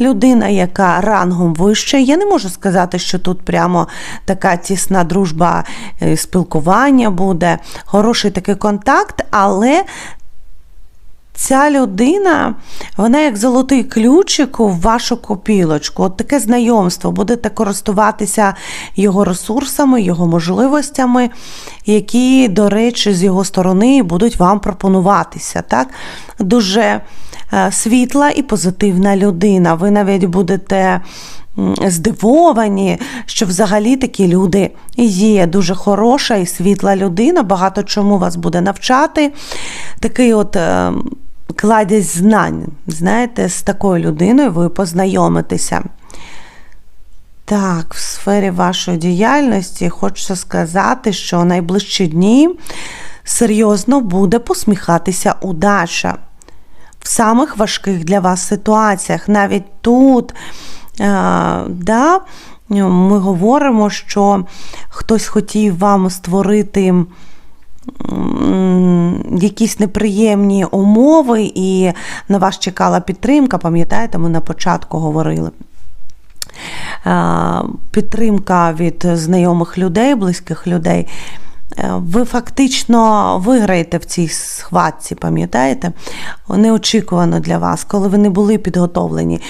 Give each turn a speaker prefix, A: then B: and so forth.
A: Людина, яка рангом вище, я не можу сказати, що тут прямо така тісна дружба, е, спілкування буде, хороший такий контакт, але ця людина, вона як золотий ключик у вашу копілочку. От таке знайомство, будете користуватися його ресурсами, його можливостями, які, до речі, з його сторони будуть вам пропонуватися. Так? Дуже е, світла і позитивна людина. Ви навіть будете здивовані, що взагалі такі люди є. Дуже хороша і світла людина, багато чому вас буде навчати. Такий от. Кладязь знань, знаєте, з такою людиною ви познайомитеся. Так, в сфері вашої діяльності хочу сказати, що найближчі дні серйозно буде посміхатися удача. В самих важких для вас ситуаціях, навіть тут, е, да, ми говоримо, що хтось хотів вам створити якісь неприємні умови, і на вас чекала підтримка. Пам'ятаєте, ми на початку говорили. Підтримка від знайомих людей, близьких людей. Е, Ви фактично виграєте в цій схватці, пам'ятаєте? Неочікувано для вас, коли ви не були підготовлені.